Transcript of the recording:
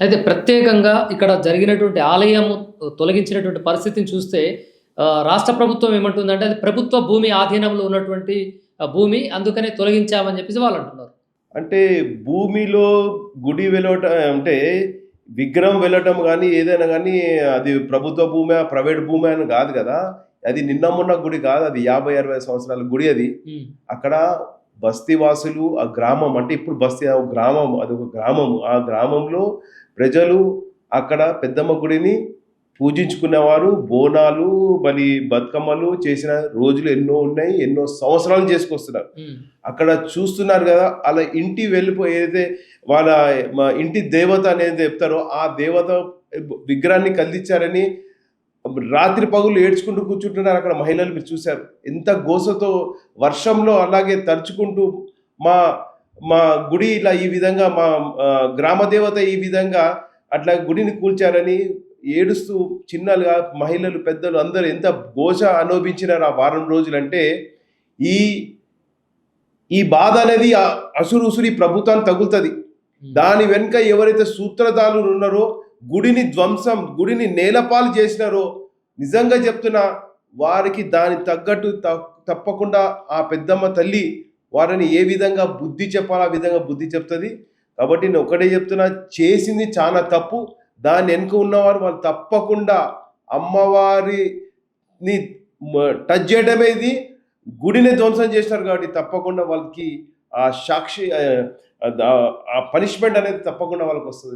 అయితే ప్రత్యేకంగా ఇక్కడ జరిగినటువంటి ఆలయం తొలగించినటువంటి పరిస్థితిని చూస్తే రాష్ట్ర ప్రభుత్వం ఏమంటుందంటే అది ప్రభుత్వ భూమి ఆధీనంలో ఉన్నటువంటి భూమి అందుకనే తొలగించామని చెప్పేసి వాళ్ళు అంటున్నారు. అంటే భూమిలో గుడి వెళ్ళటం అంటే విగ్రహం వెళ్ళటం కానీ ఏదైనా కానీ అది ప్రభుత్వ భూమి ప్రైవేట్ భూమి అని కాదు కదా. అది నిన్న మొన్న గుడి కాదు అది యాభై అరవై సంవత్సరాల గుడి అది. అక్కడ బస్తీవాసులు ఆ గ్రామం అంటే ఇప్పుడు బస్తీ గ్రామం అదొక గ్రామం ఆ గ్రామంలో ప్రజలు అక్కడ పెద్దమ్మ గుడిని పూజించుకునేవారు. బోనాలు మరి బతుకమ్మలు చేసిన రోజులు ఎన్నో ఉన్నాయి ఎన్నో సంవత్సరాలు చేసుకొస్తున్నారు. అక్కడ చూస్తున్నారు కదా అలా ఇంటి వెళ్ళిపోయి ఏదైతే వాళ్ళ ఇంటి దేవత అనేది చెప్తారో ఆ దేవత విగ్రహాన్ని కదిలించారని రాత్రి పగులు ఏడ్చుకుంటూ కూర్చుంటున్నారు అక్కడ మహిళలు మీరు చూశారు ఎంత గోసతో వర్షంలో అలాగే తరుచుకుంటూ మా మా గుడి ఇలా ఈ విధంగా మా ఆ, గ్రామ దేవత ఈ విధంగా అట్లా గుడిని కూల్చారని ఏడుస్తూ చిన్నలుగా మహిళలు పెద్దలు అందరూ ఎంత ఘోష అనుభవించినారు ఆ వారం రోజులు అంటే ఈ ఈ బాధ అనేది ఆ అసురు ఉసురు ఈ ప్రభుత్వానికి తగులుతుంది. దాని వెనుక ఎవరైతే సూత్రధారులు ఉన్నారో గుడిని ధ్వంసం గుడిని నేలపాలు చేసినారో నిజంగా చెప్తున్నా వారికి దాని తగ్గట్టు తప్పకుండా ఆ పెద్దమ్మ తల్లి వారిని ఏ విధంగా బుద్ధి చెప్పాలో ఆ విధంగా బుద్ధి చెప్తుంది. కాబట్టి నేను ఒకటే చెప్తున్నా చేసింది చాలా తప్పు. దాని వెనుక ఉన్నవారు వాళ్ళు తప్పకుండా అమ్మవారిని టచ్ చేయడమే ఇది. గుడిని ధ్వంసం చేసినారు కాబట్టి తప్పకుండా వాళ్ళకి ఆ సాక్షి ఆ పనిష్మెంట్ అనేది తప్పకుండా వాళ్ళకి వస్తుంది